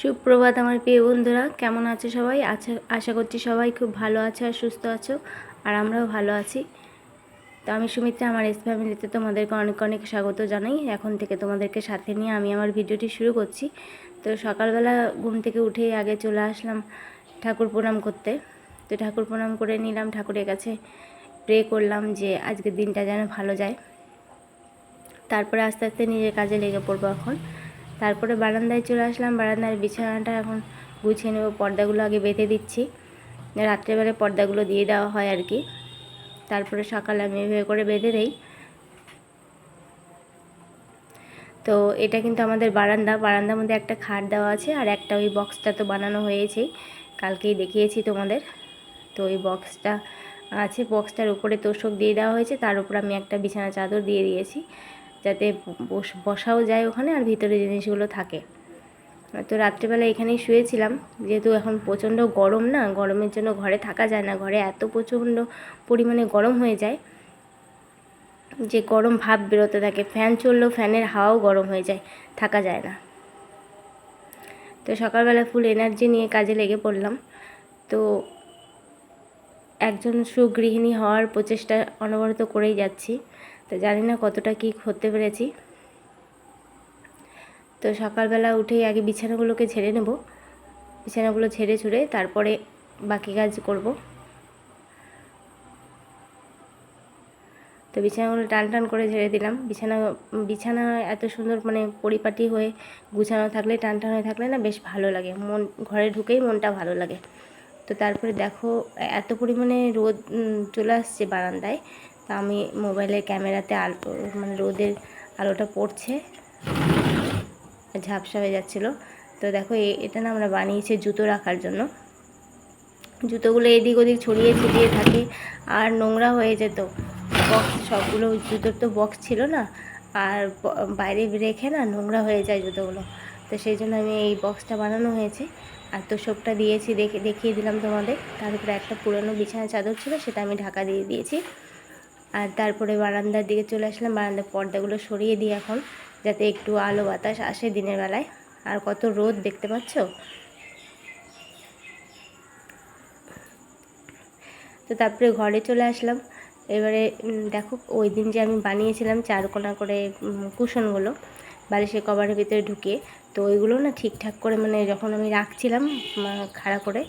সুপ্রভাত আমার প্রিয় বন্ধুরা, কেমন আছো সবাই? আশা আশা করছি সবাই খুব ভালো আছো আর সুস্থ আছো, আর আমরাও ভালো আছি। তো আমি সুমিত্রা, আমার এস ফ্যামিলিতে তোমাদেরকে অনেক অনেক স্বাগত জানাই। এখন থেকে তোমাদেরকে সাথে নিয়ে আমি আমার ভিডিওটি শুরু করছি। তো সকালবেলা ঘুম থেকে উঠেই আগে চলে আসলাম ঠাকুর প্রণাম করতে। তো ঠাকুর প্রণাম করে নিলাম, ঠাকুরের কাছে প্রে করলাম যে আজকের দিনটা যেন ভালো যায়। তারপরে আস্তে আস্তে নিজের কাজে লেগে পড়ব এখন। তারপরে বারান্দায় চলে আসলাম, বারান্দার বিছানাটা এখন গুছিয়ে নেব, পর্দাগুলো আগে বেঁধে দিচ্ছি। রাত্রেবেলায় পর্দাগুলো দিয়ে দেওয়া হয় আর কি। তারপরে সকালে আমি এভাবে করে বেঁধে দেই। তো এটা কিন্তু আমাদের বারান্দা, বারান্দার মধ্যে একটা খাট দেওয়া আছে আর একটা ওই বক্সটা তো বানানো হয়েছেই। কালকেই দেখিয়েছি তোমাদের। তো ওই বক্সটা আছে, বক্সটার উপরে তোষক দিয়ে দেওয়া হয়েছে, তার উপর আমি একটা বিছানা চাদর দিয়ে দিয়েছি। যাতে বসাও যায় ওখানে আর ভিতরে জিনিসগুলো থাকে। তো রাত্রেবেলা এখানেই শুয়েছিলাম। যেহেতু এখন প্রচণ্ড গরম না, গরমের জন্য ঘরে থাকা যায় না। ঘরে এত প্রচণ্ড পরিমাণে গরম হয়ে যায় যে গরম ভাব বেরোতে থাকে। ফ্যান চললেও ফ্যানের হাওয়াও গরম হয়ে যায়, থাকা যায় না। তো সকালবেলা ফুল এনার্জি নিয়ে কাজে লেগে পড়লাম। তো একজন সুগৃহিণী হওয়ার প্রচেষ্টা অনবরত করেই যাচ্ছি। তো জানি না কতটা কী করতে পেরেছি। তো সকালবেলা উঠেই আগে বিছানাগুলোকে ঝেড়ে নেব। বিছানাগুলো ঝেড়ে ছুড়ে তারপরে বাকি কাজ করব। তো বিছানাগুলো টান টান করে ঝেড়ে দিলাম। বিছানা বিছানা এত সুন্দর মানে পরিপাটি হয়ে গুছানো থাকলে, টান টান হয়ে থাকলে না বেশ ভালো লাগে। মন, ঘরে ঢুকেই মনটা ভালো লাগে। তো তারপরে দেখো এত পরিমাণে রোদ চলে আসছে বারান্দায়। তা আমি মোবাইলের ক্যামেরাতে আলো মানে রোদের আলোটা পড়ছে। ঝাপসা হয়ে যাচ্ছিল। তো দেখো এটা না আমরা বানিয়েছি জুতো রাখার জন্য। জুতোগুলো এদিক ওদিক ছড়িয়ে ছিটিয়ে থাকে, আর নোংরা হয়ে যেত। বক্স, সবগুলো জুতোর তো বক্স ছিল না, আর বাইরে রেখে না নোংরা হয়ে যায় জুতোগুলো। তো সেই জন্য আমি এই বক্সটা বানানো হয়েছে। আর তোষকটা দিয়েছি, দেখে, দেখিয়ে দিলাম তোমাদের। তার উপরে একটা পুরনো বিছানা চাদর ছিল, সেটা আমি ঢাকা দিয়ে দিয়েছি। আর তারপরে বারান্দার দিকে চলে আসলাম, বারান্দার পর্দাগুলো সরিয়ে দিই এখন, যাতে একটু আলো বাতাস আসে দিনের বেলায়। আর কত রোদ দেখতে পাচ্ছ? তো তারপরে ঘরে চলে আসলাম। এবারে দেখো, ওই দিন যে আমি বানিয়েছিলাম চারকোনা করে কুশনগুলো, বালিশের কভারের ভিতরে ঢুকিয়ে, তো ওইগুলো না ঠিকঠাক করে মানে যখন আমি রাখছিলাম খাড়া করে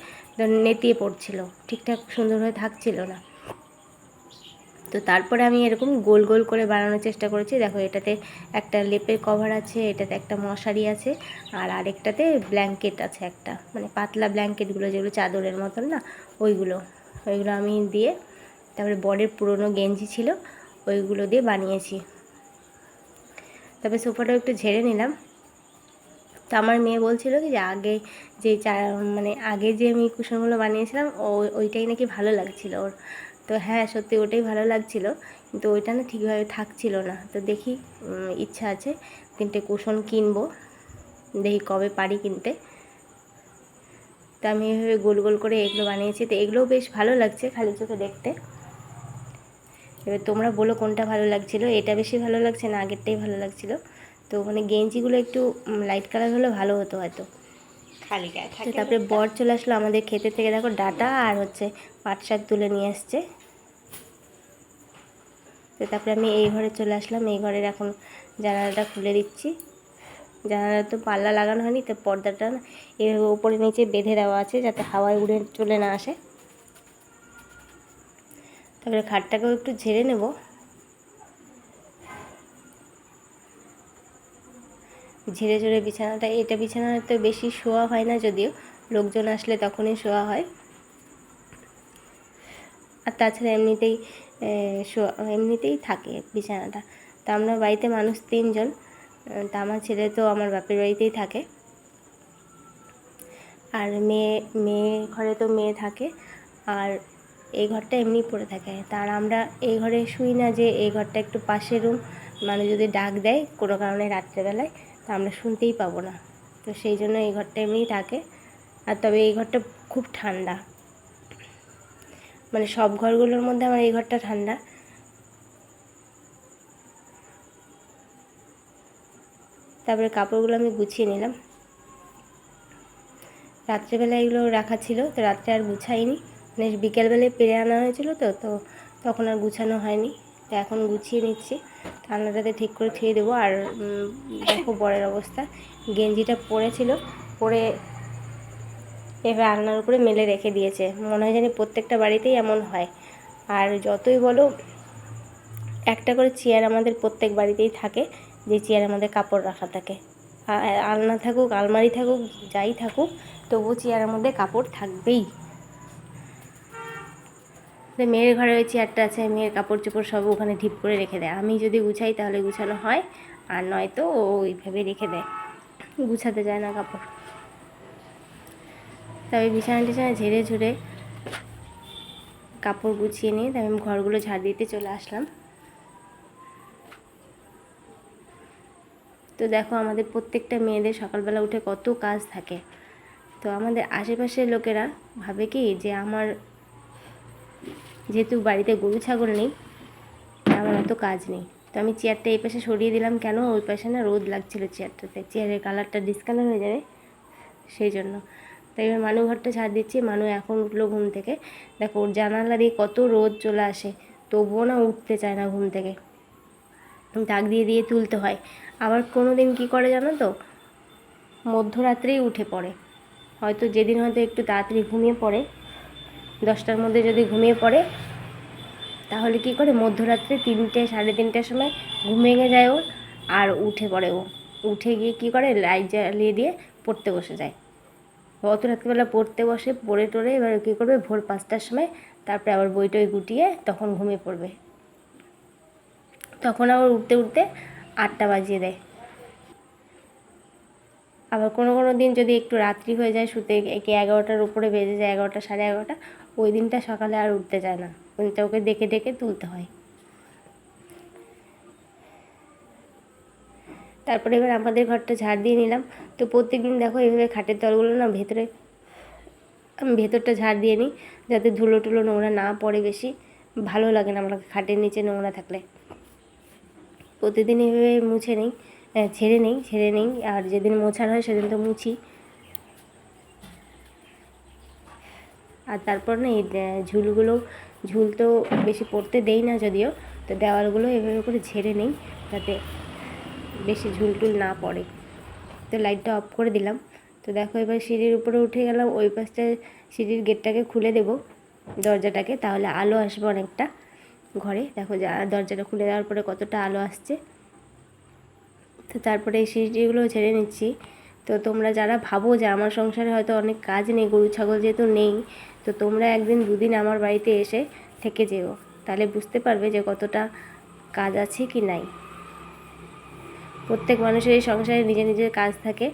নেতিয়ে পড়ছিল, ঠিকঠাক সুন্দরভাবে থাকছিল না। তো তারপরে আমি এরকম গোল গোল করে বানানোর চেষ্টা করেছি। দেখো, এটাতে একটা লেপের কভার আছে, এটাতে একটা মশারি আছে, আর আরেকটাতে ব্ল্যাঙ্কেট আছে একটা। মানে পাতলা ব্ল্যাঙ্কেটগুলো যেগুলো চাদরের মতন না, ওইগুলো। ওইগুলো আমি দিয়ে, তারপরে বরের পুরনো গেঞ্জি ছিল, ওইগুলো দিয়ে বানিয়েছি। তারপরে সোফাটাও একটু ঝেড়ে নিলাম। তো আমার মেয়ে বলছিল কি যে, আগে যে চা মানে আগে যে আমি কুশনগুলো বানিয়েছিলাম, ও ওইটাই নাকি ভালো লাগছিল ওর। তো হ্যাঁ সত্যি ওটাই ভালো লাগছিল। কিন্তু ওইটা না ঠিকভাবে থাকছিল না। তো দেখি ইচ্ছা আছে তিনটে কুশন কিনবো। দেখি কবে পারি কিনতে। তো আমি এভাবে গোল গোল করে এগুলো বানিয়েছি। তো এগুলোও বেশ ভালো লাগছে খালি চোখে দেখতে। এবার তোমরা বলো কোনটা ভালো লাগছিল। এটা বেশি ভালো লাগছে না আগেরটাই ভালো লাগছিল। তো মানে গেঞ্জিগুলো একটু লাইট কালার হলে ভালো হতো হয়তো। খালি গায়ে থাকে তারপরে বর চলে আসলো আমাদের খেতে থেকে। দেখো ডাটা আর হচ্ছে পাট শাক তুলে নিয়ে আসছে। তো তারপরে আমি এই ঘরে চলে আসলাম। এই ঘরের এখন জানালাটা খুলে দিচ্ছি। জানালা তো পাল্লা লাগানো হয়নি তো পর্দাটা এভাবে ওপরে নিচে বেঁধে দেওয়া আছে যাতে হাওয়ায় উড়ে চলে না আসে। তারপরে খাটটাকেও একটু ঝেড়ে নেব। ঝেড়ে ঝেড়ে বিছানাটা, এটা বিছানাতে বেশি শোয়া হয় না যদিও, লোকজন আসলে তখনই শোয়া হয়। আর তাছাড়া এমনিতেই শোয়া, এমনিতেই থাকে বিছানাটা। তা আমরা বাড়িতে মানুষ তিনজন, তা আমার ছেলে তো আমার বাপের বাড়িতেই থাকে। আর মেয়ে মেয়ে ঘরে তো মেয়ে থাকে, আর এই ঘরটা এমনি পড়ে থাকে। তার আমরা এই ঘরে শুই না যে এই ঘরটা একটু পাশের রুম মানুষ যদি ডাক দেয় কোনো কারণে রাত্রেবেলায় তা আমরা শুনতেই পাবো না। তো সেই জন্য এই ঘরটা এমনিই থাকে। আর তবে এই ঘরটা খুব ঠান্ডা। মানে সব ঘরগুলোর মধ্যে আমার এই ঘরটা ঠান্ডা। তারপরে কাপড়গুলো আমি গুছিয়ে নিলাম। রাত্রেবেলা এগুলো রাখা ছিল, তো রাত্রে আর গুছাইনি। মানে বিকেলবেলায় পেরে আনা হয়েছিল তো তো তখন আর গুছানো হয়নি। তো এখন গুছিয়ে নিচ্ছি। ঠান্ডাটাতে ঠিক করে থুয়ে দেবো। আর দেখো বরের অবস্থা। গেঞ্জিটা পরেছিল, পরে এবার আলনার উপরে মেলে রেখে দিয়েছে। মনে হয় জানি প্রত্যেকটা বাড়িতেই এমন হয়। আর যতই বলো, একটা করে চেয়ার আমাদের প্রত্যেক বাড়িতেই থাকে, যে চেয়ার আমাদের কাপড় রাখা থাকে। আলনা থাকুক, আলমারি থাকুক, যাই থাকুক তবু চেয়ারের মধ্যে কাপড় থাকবেই। তো মেয়ের ঘরে ওই চেয়ারটা আছে, মেয়ের কাপড় চোপড় সব ওখানে ঢিপ করে রেখে দেয়। আমি যদি গুছাই তাহলে গুছানো হয়, আর নয়তো ও ওইভাবে রেখে দেয়। গুছাতে যায় না কাপড়। তবে বিছানা টিছানা ঝেড়ে ঝুড়ে কাপড় গুছিয়ে নিয়ে তাই আমি ঘরগুলো ঝাড় দিতে চলে আসলাম। তো দেখো আমাদের প্রত্যেকটা মেয়েদের সকালবেলা উঠে কত কাজ থাকে। তো আমাদের আশেপাশের লোকেরা ভাবে কি যে আমার যেহেতু বাড়িতে গরু, ছাগল নেই, আমার অত কাজ নেই। তো আমি চেয়ারটা এই পাশে সরিয়ে দিলাম কেন? ওই পাশে না রোদ লাগছিল চেয়ারটাতে চেয়ারের কালারটা ডিসকালার হয়ে যাবে, সেই জন্য। তাই এবার মানু ঘরটা ছাড় দিচ্ছি। মানু এখন উঠল ঘুম থেকে। দেখো, ওর জানালা দিয়ে কত রোদ চলে আসে, তবুও না উঠতে চায় না ঘুম থেকে। ডাক দিয়ে দিয়ে তুলতে হয়। আবার কোনো দিন কী করে জানো তো? মধ্যরাত্রেই উঠে পড়ে। হয়তো যেদিন হয়তো একটু তাড়াতাড়ি ঘুমিয়ে পড়ে দশটার মধ্যে যদি ঘুমিয়ে পড়ে, তাহলে কি করে? মধ্যরাত্রে তিনটে, সাড়ে তিনটের সময় ঘুম ভেঙে যায় ওর আর উঠে পড়ে ও। উঠে গিয়ে কি করে? লাইট জ্বালিয়ে দিয়ে পড়তে বসে যায়। অত রাত্রিবেলা পড়তে বসে, পড়ে টড়ে এবার কী করবে? ভোর পাঁচটার সময় তারপরে আবার বই টই গুটিয়ে তখন ঘুমিয়ে পড়বে। তখন আবার উঠতে উঠতে আটটা বাজিয়ে দেয়। আবার কোনো কোনো দিন যদি একটু রাত্রি হয়ে যায়, শুতে একে এগারোটার উপরে বেজে যায়, এগারোটা, সাড়ে এগারোটা ওই দিনটা সকালে আর উঠতে চায় না। ওই দিনটা ওকে ডেকে ডেকে তুলতে হয়। তারপরে এবার আমাদের ঘরটা ঝাড় দিয়ে নিলাম। তো প্রত্যেকদিন দেখো এইভাবে খাটের তলগুলো না ভেতরে আমি ভেতরটা ঝাড় দিয়ে নিই যাতে ধুলো টুলো নোংরা না পড়ে বেশি। ভালো লাগে না আমাকে খাটের নিচে নোংরা থাকলে। প্রতিদিন এভাবে মুছে নিই ছেড়ে নিই ছেড়ে নিই। আর যেদিন মোছার হয় সেদিন তো মুছি। আর তারপর না এই ঝুলগুলো ঝুল তো বেশি পড়তে দেই না যদিও, তো দেওয়ালগুলো এভাবে করে ঝেড়ে নেই যাতে বেশি ঝুল টুল না পড়ে। তো লাইটটা অফ করে দিলাম। তো দেখো এবার সিঁড়ির উপরে উঠে গেলাম, ওই পাশটা সিঁড়ির গেটটাকে খুলে দেবো দরজাটাকে, তাহলে আলো আসবে অনেকটা ঘরে। দেখো যা, দরজাটা খুলে দেওয়ার পরে কতটা আলো আসছে। তো তারপরে এই সিঁড়িগুলো ছেড়ে নিচ্ছি। তো তোমরা যারা ভাবো যে আমার সংসারে হয়তো অনেক কাজ নেই, গরু, ছাগল যেহেতু নেই তো তোমরা একদিন দুদিন আমার বাড়িতে এসে থেকে যেও। তাহলে বুঝতে পারবে যে কতটা কাজ আছে কি নাই। প্রত্যেক মানুষের এই সংসারে নিজের নিজের কাজ থাকে।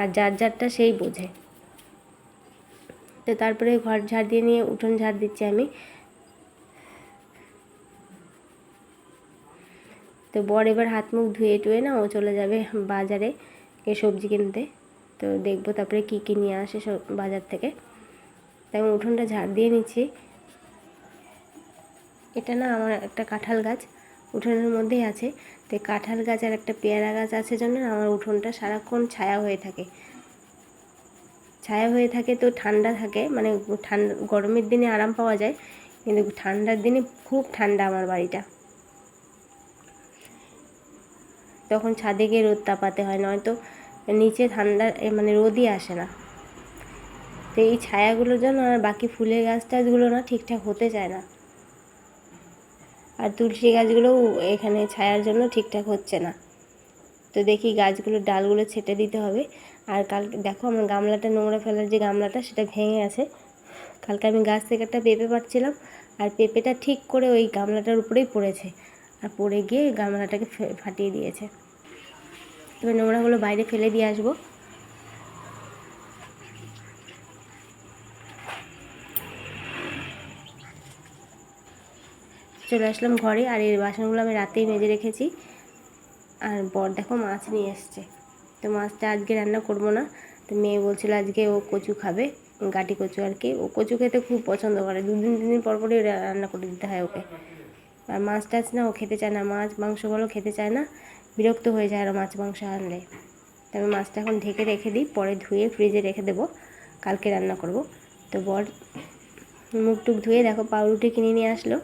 আর যার যারটা সেই বোঝে। তো তারপরে ঘর ঝাড় দিয়ে নিয়ে উঠোন ঝাড় দিচ্ছি আমি। তো বর এবার হাত মুখ ধুয়ে টুয়ে না ও চলে যাবে বাজারে সবজি কিনতে। তো দেখব তারপরে কী কী নিয়ে আসে সব বাজার থেকে। তাই আমি উঠোনটা ঝাড় দিয়ে নিচ্ছি। এটা না আমার একটা কাঁঠাল গাছ, উঠোনের মধ্যেই আছে। তো কাঁঠাল গাছ আর একটা পেয়ারা গাছ আছে জন্য আমার উঠোনটা সারাক্ষণ ছায়া হয়ে থাকে। ছায়া হয়ে থাকে তো ঠান্ডা থাকে মানে ঠান্ডা, গরমের দিনে আরাম পাওয়া যায়, কিন্তু ঠান্ডার দিনে খুব ঠান্ডা আমার বাড়িটা। তখন ছাদে গিয়ে রোদ তাপাতে হয়, নয়তো নিচে ঠান্ডা মানে রোদই আসে না। তো এই ছায়াগুলোর জন্য আর বাকি ফুলের গাছ টাছগুলো না ঠিকঠাক হতে চায় না। আর তুলসী গাছগুলোও এখানে ছায়ার জন্য ঠিকঠাক হচ্ছে না। তো দেখি গাছগুলোর ডালগুলো ছেটে দিতে হবে। আর কালকে, দেখো আমার গামলাটা, নোংরা ফেলার যে গামলাটা, সেটা ভেঙে আছে। কালকে আমি গাছ থেকে একটা পেঁপে পাচ্ছিলাম আর পেঁপেটা ঠিক করে ওই গামলাটার উপরেই পড়েছে। আর পড়ে গিয়ে গামলাটাকে ফাটিয়ে দিয়েছে। এবার নোংরাগুলো বাইরে ফেলে দিয়ে আসব। চলে আসলাম ঘরে, আর এই বাসনগুলো আমি রাতেই মেজে রেখেছি। আর বর দেখো মাছ নিয়ে এসছে। তো মাছটা আজকে রান্না করব না। তো মেয়ে বলছিল আজকে ও কচু খাবে, গাটি কচু আর কি। ও কচু খেতে খুব পছন্দ করে। দুদিন তিন দিন পর পরই রা- রান্না করে দিতে হয় ওকে। আর মাছ টাছ না, ও খেতে চায় না। মাছ, মাংস বলো খেতে চায় না। বিরক্ত হয়ে যায় আরও মাছ মাংস আনলে। তো আমি মাছটা এখন ঢেকে রেখে দিই, পরে ধুয়ে ফ্রিজে রেখে দেবো। কালকে রান্না করব। তো বর মুখ টুক ধুয়ে দেখো পাউরুটি কিনে নিয়ে আসলো।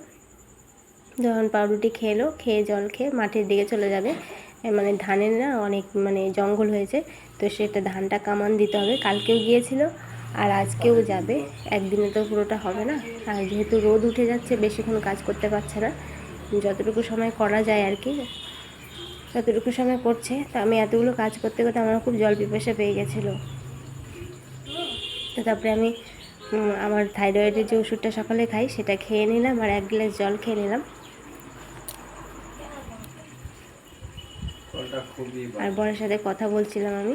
যখন পাউরুটি খেলো, খেয়ে জল খেয়ে মাঠের দিকে চলে যাবে। মানে ধানের না অনেক মানে জঙ্গল হয়েছে, তো সেটা ধানটা কামান দিতে হবে। কালকেও গিয়েছিল, আর আজকেও যাবে। একদিনে তো পুরোটা হবে না। আর যেহেতু রোদ উঠে যাচ্ছে, বেশিক্ষণ কাজ করতে পারছে না। যতটুকু সময় করা যায় আর কি। ততটুকু সময় করছে তা আমি এতগুলো কাজ করতে করতে আমার খুব জল পিপাসা পেয়ে গেছিল তো তারপরে আমি আমার থাইরয়েডের যে ওষুধটা সকালে খাই সেটা খেয়ে নিলাম আর এক গ্লাস জল খেয়ে নিলাম আর। বরের সাথে কথা বলছিলাম আমি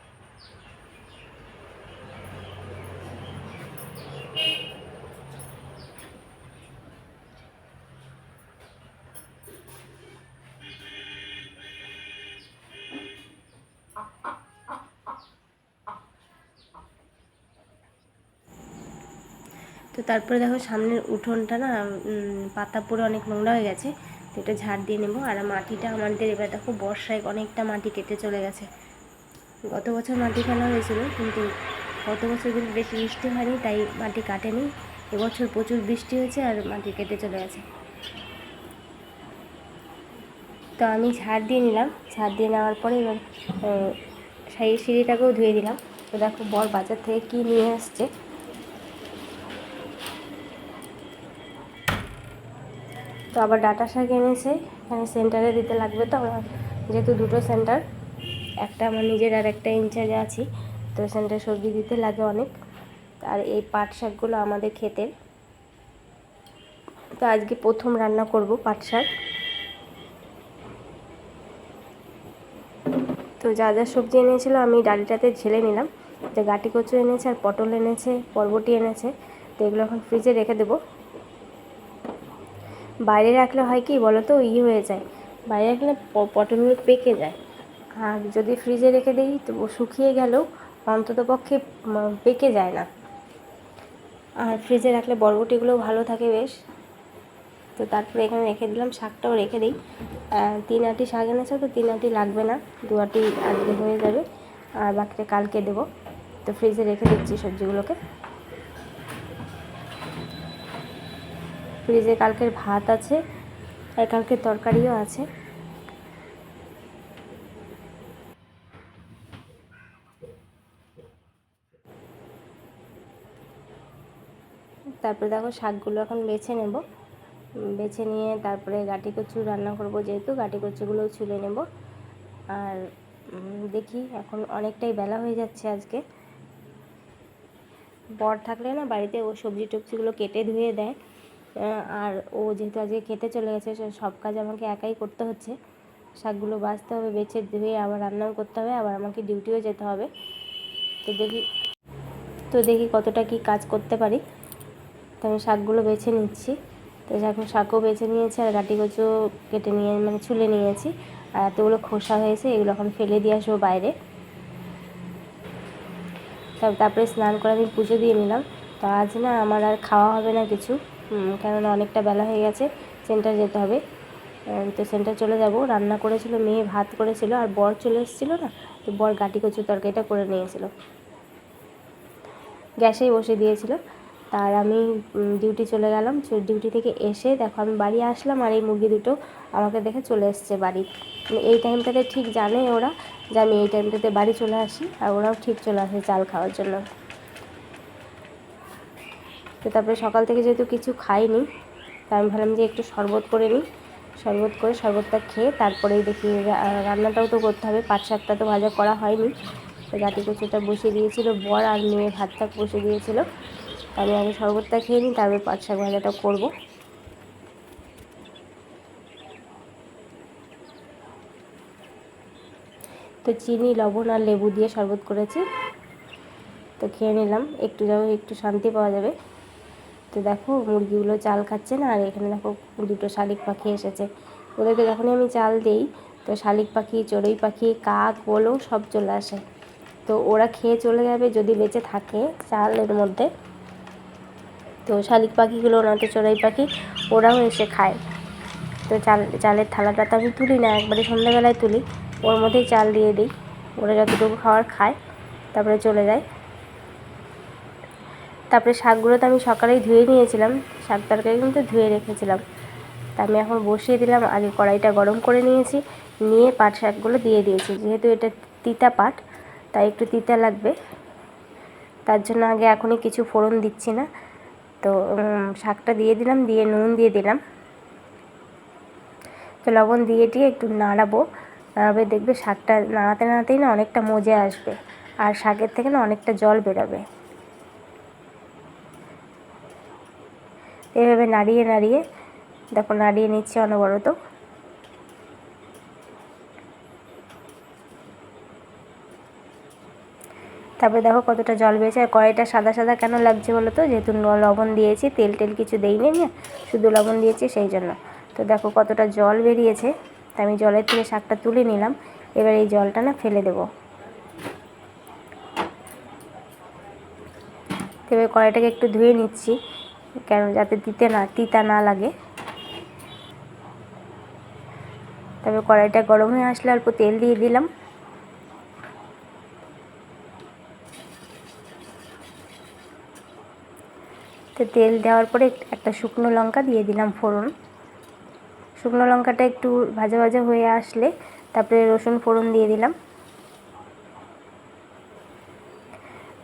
তো তারপরে দেখো সামনের উঠোনটা না পাতা পড়ে অনেক নোংরা হয়ে গেছে, তো এটা ঝাড় দিয়ে নেব। আর মাটিটা আমাদের এবার দেখো বর্ষায় অনেকটা মাটি কেটে চলে গেছে। গত বছর মাটি ফেলা হয়েছিল, কিন্তু গত বছর কিন্তু বেশি বৃষ্টি হয়নি, তাই মাটি কাটেনি। এবছর প্রচুর বৃষ্টি হয়েছে আর মাটি কেটে চলে গেছে। তো আমি ঝাড় দিয়ে নিলাম। ঝাড় দিয়ে নেওয়ার পরে এবার সিঁড়িটাকেও ধুয়ে দিলাম। তো দেখো বর বাজার থেকে কী নিয়ে আসছে। তো আবার ডাটা শাক এনেছে। এখানে সেন্টারে দিতে লাগবে তো আমার, যেহেতু দুটো সেন্টার একটা আমার নিজের আর একটা ইনচার্জে আছি। তো সেন্টার সবজি দিতে লাগে অনেক। আর এই পাট শাকগুলো আমাদের ক্ষেতের। তো আজকে প্রথম রান্না করব পাট শাক। তো যা যা সবজি এনেছিল আমি ডালিটাতে ঝেলে নিলাম। যে গাটি কচু এনেছে আর পটল এনেছে, বরবটি এনেছে, তো এগুলো এখন ফ্রিজে রেখে দেবো। বাইরে রাখলে হয় কি বলো তো ইয়ে হয়ে যায়। বাইরে রাখলে পটলগুলো পেকে যায়। আর যদি ফ্রিজে রেখে দিই, তো শুকিয়ে গেলেও অন্তত পক্ষে পেকে যায় না। আর ফ্রিজে রাখলে বরবটিগুলোও ভালো থাকে বেশ। তো তারপরে এখানে রেখে দিলাম, শাকটাও রেখে দিই। তিন আটি শাক এনেছে তো তিন আটি লাগবে না, দু আটি আজকে হয়ে যাবে। আর বাকিটা কালকে দেবো। তো ফ্রিজে রেখে দিচ্ছি সবজিগুলোকে। ফ্রিজে কালকের ভাত আছে আর কালকের তরকারিও আছে। তারপরে দেখো শাকগুলো এখন বেছে নেব। বেছে নিয়ে তারপরে গাটি কচু রান্না করব যেহেতু, গাটি কচুগুলোও ছুলে নেব। আর দেখি এখন অনেকটাই বেলা হয়ে যাচ্ছে আজকে। বর থাকলে না বাড়িতে ও সবজি টবজিগুলো কেটে ধুয়ে দেয়। আর ও যেহেতু আজকে খেতে চলে গেছে সব কাজ আমাকে একাই করতে হচ্ছে। শাকগুলো বাছতে হবে, বেছে ধুয়ে আবার রান্নাও করতে হবে, আবার আমাকে ডিউটিও যেতে হবে। তো দেখি তো দেখি কতটা কি কাজ করতে পারি। তো আমি শাকগুলো বেছে নিচ্ছি। তো এখন শাকও বেছে নিয়েছি, আর গাটি কচু কেটে নিয়ে মানে ছুলে নিয়েছি আর এতগুলো খোসা হয়েছে, এগুলো এখন ফেলে দিয়ে আসব বাইরে। তারপরে স্নান করে আমি পুজো দিয়ে নিলাম। তো আজ না আমার আর খাওয়া হবে না কিছু। কেননা অনেকটা বেলা হয়ে গেছে সেন্টার যেতে হবে। তো সেন্টার চলে যাব। রান্না করেছিল, মেয়ে ভাত করেছিল, আর বর চলে এসেছিল না, তো বর গাটি কচু তরকারিটা করে নিয়েছিল। গ্যাসেই বসে দিয়েছিল। তার আমি ডিউটি চলে গেলাম। ডিউটি থেকে এসে দেখো, আমি বাড়ি আসলাম আর এই মুরগি দুটো আমাকে দেখে চলে এসছে বাড়ি। মানে এই টাইমটাতে ঠিক জানে ওরা যে আমি এই টাইমটাতে বাড়ি চলে আসি, আর ওরাও ঠিক চলে আসে চাল খাওয়ার জন্য। তো তারপরে সকাল থেকে যেহেতু কিছু খাইনি, তাই আমি ভাবলাম যে একটু শরবত করে নিই। শরবত করে শরবতটা খেয়ে তারপরেই দেখি রান্নাটাও তো করতে হবে, পাট শাকটা তো ভাজা করা হয়নি। তো জাতি কচুটা বসিয়ে দিয়েছিল বর আর মেয়ে ভাতটা বসিয়ে দিয়েছিল। আমি আগে শরবতটা খেয়ে নিই, তারপর পাট শাক ভাজাটা করব। তো চিনি, লবণ আর লেবু দিয়ে শরবত করেছি। তো খেয়ে নিলাম, একটু যাও একটু শান্তি পাওয়া যাবে। তো দেখো, মুরগিগুলো চাল খাচ্ছে না, আর এখানে দেখো দুটো শালিক পাখি এসেছে। ওদেরকে যখনই আমি চাল দিই, তো শালিক পাখি, চড়ুই পাখি, কাক, বলো, সব চলে আসে। তো ওরা খেয়ে চলে যাবে যদি বেঁচে থাকে চালের মধ্যে। তো শালিক পাখিগুলো, না তো চড়ুই পাখি, ওরাও এসে খায়। তো চাল, চালের থালাটা তো আমি তুলি না, একবারে সন্ধ্যাবেলায় তুলি। ওর মধ্যেই চাল দিয়ে দিই। ওরা যতটুকু খাওয়ার খায়, তারপরে চলে যায়। তারপরে শাকগুলো তো আমি সকালেই ধুয়ে নিয়েছিলাম, শাক তরকারি কিন্তু ধুয়ে রেখেছিলাম। তা আমি এখন বসিয়ে দিলাম, আগে কড়াইটা গরম করে নিয়েছি, নিয়ে পাট শাকগুলো দিয়ে দিয়েছি। যেহেতু এটা তিতা পাট, তাই একটু তিতা লাগবে। তার জন্য আগে এখনই কিছু ফোড়ন দিচ্ছি না। তো শাকটা দিয়ে দিলাম, দিয়ে নুন দিয়ে দিলাম। তো লবণ দিয়ে দিয়ে একটু নাড়াবো। নাড়াবে, দেখবে শাকটা নাড়াতে নাড়াতেই না অনেকটা মজে আসবে। আর শাকের থেকে না অনেকটা জল বেরোবে। এভাবে নাড়িয়ে নাড়িয়ে, দেখো নাড়িয়ে নিচ্ছে অনবরত। তারপরে দেখো কতটা জল বেরিয়েছে আর কড়াইটা সাদা সাদা কেন লাগছে বলো তো? যেহেতু লবণ দিয়েছি, তেল টেল কিছু দেইনি না শুধু লবণ দিয়েছি সেই জন্য। তো দেখো কতটা জল বেরিয়েছে, তা আমি জলের থেকে শাকটা তুলে নিলাম, এবার এই জলটা না ফেলে দেবো। এবার কড়াইটাকে একটু ধুয়ে নিচ্ছি। কেন যাতে দিতে না, তিতা না লাগে। তবে কড়াইটা গরম হয়ে আসলে অল্প তেল দিয়ে দিলাম। তো তেল দেওয়ার পরে একটা শুকনো লঙ্কা দিয়ে দিলাম ফোড়ন। শুকনো লঙ্কাটা একটু ভাজা ভাজা হয়ে আসলে তারপরে রসুন ফোড়ন দিয়ে দিলাম।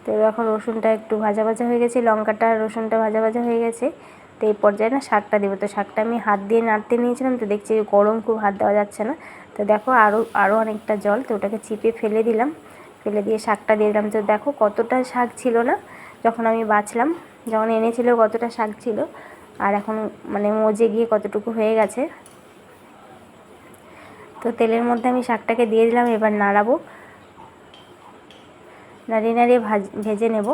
তো এখন রসুনটা একটু ভাজা ভাজা হয়ে গেছে, লঙ্কাটা আর রসুনটা ভাজা ভাজা হয়ে গেছে। তো এই পর্যায়ে না শাকটা দেবো। তো শাকটা আমি হাত দিয়ে নাড়তে নিয়েছিলাম, তো দেখছি গরম খুব হাত দেওয়া যাচ্ছে না। তো দেখো আরও আরও অনেকটা জল, তো ওটাকে চিপে ফেলে দিলাম। ফেলে দিয়ে শাকটা দিয়ে দিলাম। তো দেখো কতটা শাক ছিল না, যখন আমি বাছলাম, যখন এনেছিল কতটা শাক ছিল। আর এখন মানে মজে গিয়ে কতটুকু হয়ে গেছে। তো তেলের মধ্যে আমি শাকটাকে দিয়ে দিলাম, এবার নাড়াবো। নাড়িয়ে নাড়িয়ে ভাজ, ভেজে নেব।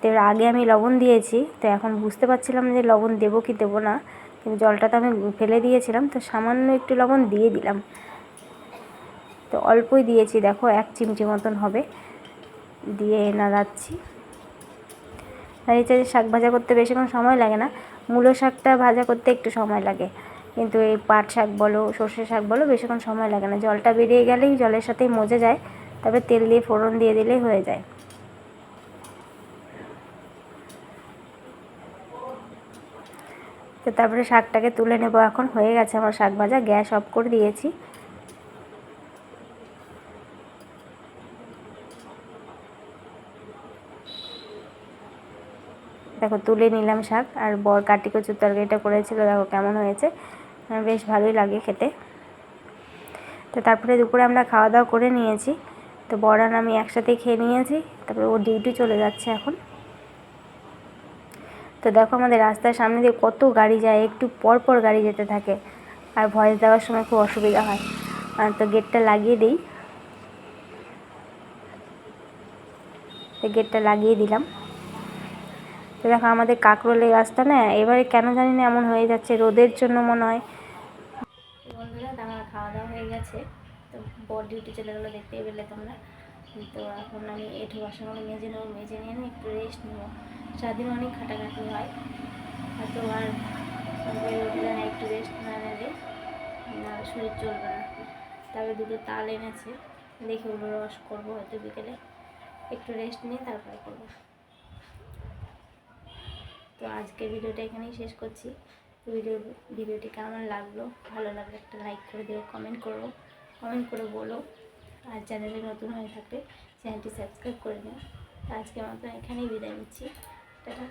তো আগে আমি লবণ দিয়েছি, তো এখন বুঝতে পারছিলাম যে লবণ দেবো কি দেবো না, কিন্তু জলটা তো আমি ফেলে দিয়েছিলাম, তো সামান্য একটু লবণ দিয়ে দিলাম। তো অল্পই দিয়েছি, দেখো এক চিমটি মতন হবে। দিয়ে নাড়াচ্ছি। নাড়িয়ে চাড়িয়ে শাক ভাজা করতে বেশিক্ষণ সময় লাগে না। মূলো শাকটা ভাজা করতে একটু সময় লাগে। কিন্তু এই পাট শাক বলো, সর্ষে শাক বলো বেশিক্ষণ সময় লাগে না। জলটা বেরিয়ে গেলেই জলের সাথেই মজে যায়। তবে তেল দিয়ে ফোড়ন দিয়ে দিলেই হয়ে যায়। তো তারপরে শাকটাকে তুলে নেব এখন, হয়ে গেছে আমার শাক ভাজা, গ্যাস অফ করে দিয়েছি। দেখো তুলে নিলাম শাক, আর বর কাটি কচুর তরকারিটা করেছিল, দেখো কেমন হয়েছে। বেশ ভালোই লাগে খেতে। তো তারপরে দুপুরে আমরা খাওয়া দাওয়া করে নিয়েছি। তো আর আমি একসাথে খেয়ে নিয়েছি, তারপরে ও ডিউটি চলে যাচ্ছে এখন। তো দেখো আমাদের রাস্তার সামনে দিয়ে কত গাড়ি যায়, একটু পর পর গাড়ি যেতে থাকে, আর ভয়েস দেওয়ার সময় খুব অসুবিধা হয়। তো গেটটা লাগিয়ে দিই। তো গেটটা লাগিয়ে দিলাম। তো দেখো আমাদের কাকরোলের রাস্তা না, এবারে কেন জানি না এমন হয়ে যাচ্ছে, রোদের জন্য মনে হয়। বন্ধুরা আমার খাওয়া দাওয়া হয়ে গেছে। বর ডিউটি চলে গেলো দেখতেই পেলে তোমরা। তো এখন আমি এঁঠো করে মেজে নেব মেজে নিয়ে না একটু রেস্ট নেব। সারাদিন অনেক খাটাখাটি হয়। হয়তো আর একটু রেস্ট না নিলে শরীর চলবে না। তারপরে দুটো তাল এনেছে, দেখে ওগুলো রস করব হয়তো বিকেলে। একটু রেস্ট নিয়ে তারপরে করব। তো আজকের ভিডিওটা এখানেই শেষ করছি। ভিডিও, ভিডিওটি কেমন লাগল? ভালো লাগলে একটা লাইক করে দিও কমেন্ট করো। কমেন্ট করে বলো। আর চ্যানেলে নতুন হয়ে থাকলে চ্যানেলটি সাবস্ক্রাইব করে নিও। আজকে মতো এখানেই বিদায় নিচ্ছি। টাটা।